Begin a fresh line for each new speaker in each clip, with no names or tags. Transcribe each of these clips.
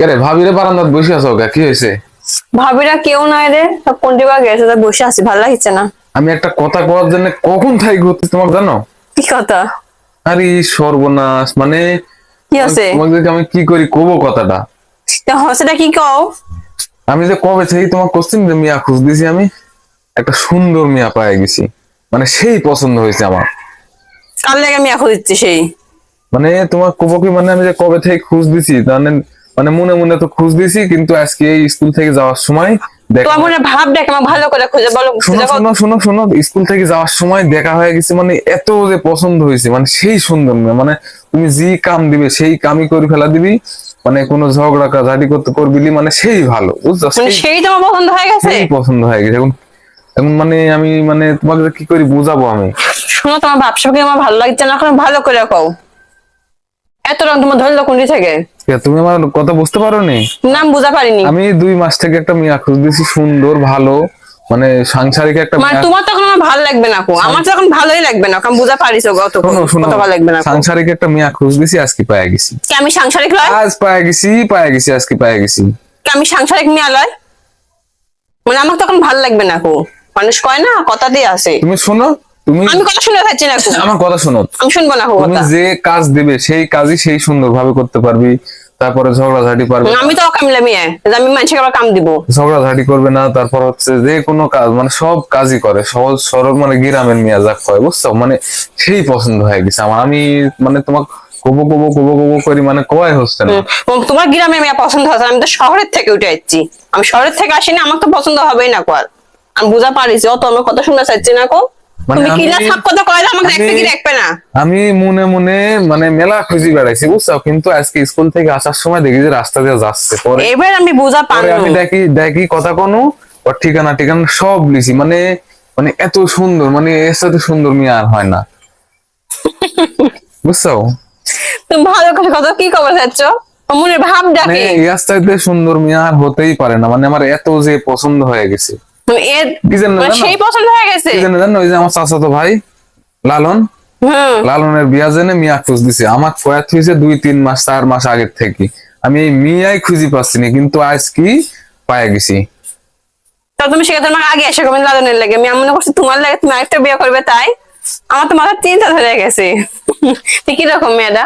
কেরে ভাবিরে বারান্দাত বসে আছো গা কি হয়েছে
ভাবিরা কেউ নাই রে সব কোনটি বা গেছে তাই বসে আছি ভালো লাগছে না।
আমি একটা কথা কওয়ার জন্য কখন থাই ঘুরতে তোমাকে জানো?
কি কথা?
আরে সর্বনাশ মানে
কি আছে?
তোমাকে আমি কি করি কব কথাটা।
হসেটা কি কও?
আমি যে কবে থেকে তোমার কোশ্চিন যে মিয়া খুঁজ দিছি আমি একটা সুন্দর মিয়া পায়ে গেছি। মানে সেই পছন্দ হয়েছে আমার।
কাল লেগে এখন দিচ্ছি সেই?
মানে তোমার কব কি মানে আমি যে কবে থেকে খুঁজ দিছি তাহলে মানে মনে মনে তো খুঁজ দিছি কিন্তু আজকে এই স্কুল থেকে যাওয়ার সময়
ভাব দেখ আমার ভালো করে খুঁজে বলো
শোনো শোনো শোনো স্কুল থেকে যাওয়ার সময় দেখা হয়ে গেছে মানে এত যে পছন্দ হয়েছে মানে সেই সুন্দর মেয়ে মানে তুমি যে কাম দিবে সেই কামই করে ফেলা দিবি মানে কোনো ঝগড়া ঝাঁটি করতে করবিলি মানে সেই ভালো বুঝছ? সেই-
তোমার পছন্দ হয়ে গেছে?
সেই পছন্দ হয়ে গেছে। এখন এখন মানে আমি মানে তোমাকে কি করি বুঝাবো আমি?
শোনো তোমার ব্যবসাকে আমার ভালো লাগছে না? এখন ভালো করে কও। এত রং তোমার ধরলো কোনটি থেকে
তুমি আমার কথা বুঝতে পারো নি
নাম বুঝা পারিনি।
আমি দুই মাস থেকে একটা মেয়ে খুঁজ দিয়েছি সুন্দর ভালো মানে সাংসারিক একটা
মানে তোমার তখন আমার ভালো লাগবে না আমার তো এখন ভালোই লাগবে না কারণ বুঝা পারিস গত কত ভালো লাগবে না
সাংসারিক একটা মেয়ে খুঁজ দিয়েছি আজকে পায়ে গেছি।
কি আমি সাংসারিক লয়?
আজ পায়ে গেছি পায়ে গেছি আজকে পায়ে গেছি।
কি আমি সাংসারিক মেয়ে লয়? মানে আমার তখন ভালো লাগবে না কো। মানুষ কয় না কথা দিয়ে আসে।
তুমি শোনো তুমি
আমি কথা শুনে থাকছি না
আমার কথা শোনো।
আমি শুনব না
তুমি যে কাজ দেবে সেই কাজই সেই সুন্দর ভাবে করতে পারবি। তারপরে ঝগড়াঝাটি পারবে
আমি তো অকামিলা মেয়ে যে আমি মানুষকে আবার কাম দিব।
ঝগড়াঝাটি করবে না তারপর হচ্ছে যে কোনো কাজ মানে সব কাজই করে। সহজ সরল মানে গ্রামের মিয়া যাক হয় বুঝছ? মানে সেই পছন্দ হয়ে গেছে আমার। আমি মানে তোমাকে কবো কবো কবো কবো করি মানে কয় হচ্ছে না।
তোমার গ্রামের মেয়ে পছন্দ হচ্ছে আমি তো শহরের থেকে উঠে যাচ্ছি আমি শহরের থেকে আসিনি আমার তো পছন্দ হবেই না কোয়ার। আমি বুঝা পারিস অত আমি কথা শুনতে চাচ্ছি না কো।
মানে
তুমি কিলা
আমি-
সাপ কথা কয় আমাকে দেখতে কি দেখবে না
আমি মনে মনে মানে মেলা খুঁজি বেড়াইছি বুঝছ? কিন্তু আজকে স্কুল থেকে আসার সময় দেখি যে রাস্তা দিয়ে যাচ্ছে। পরে
এবার আমি বুঝা
পরে আমি দেখি দেখি কথা কোনো ওর ঠিকানা ঠিকানা সব লিছি মানে মানে এত সুন্দর মানে এর সাথে সুন্দর মেয়ে আর হয় না। বুঝছ?
তুমি ভালো করে কথা কি খবর চাচ্ছ? মনের ভাব
মানে
ডাকে।
ইয়ার চাইতে সুন্দর মেয়ে আর হতেই পারে না। মানে আমার এত যে পছন্দ হয়ে গেছে। কি জানো
মানে? সেই পছন্দ হয়ে গেছে?
কি জানো? ওই যে আমার চাচাতো ভাই লালন। লালনের বিয়া জেনে মিয়া খুঁজ দিছে। আমার কয়াত হয়েছে দুই তিন মাস চার মাস আগের থেকে। আমি এই মিয়াই খুঁজি পাচ্ছি না কিন্তু আজ কি পায়ে গেছি।
তা তুমি সেক্ষেত্রে আমাকে আগে এসে কমেন লালনের লাগে। আমি মনে করছি তোমার লাগে তুমি আরেকটা বিয়ে করবে তাই আমার তো মাথার চিন্তা ধরে গেছে। তুই কীরকম মেয়েটা।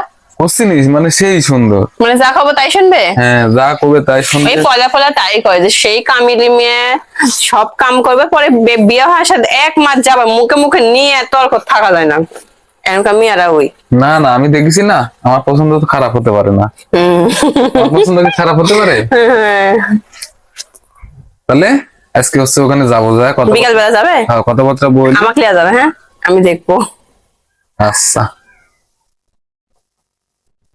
মানে সেই সুন্দর।
মানে যা খাব তাই শুনবে?
হ্যাঁ যা কবে তাই শুনতে
এই ফলা তাই কয় যে সেই কামিলি মেয়ে সব কাম করবে পরে বিয়ে হওয়ার সাথে এক মাস যাবে মুখে মুখে নিয়ে তর্ক থাকা যায় না। এরকম মেয়েরা ওই
না না আমি দেখেছি না। আমার পছন্দ তো খারাপ হতে পারে না। পছন্দ কি খারাপ হতে পারে। তাহলে আজকে হচ্ছে ওখানে যাব যায় কথা
বিকাল বেলা যাবে?
হ্যাঁ, কথাবার্তা বল।
আমাকে যাবে হ্যাঁ? আমি দেখব।
আচ্ছা।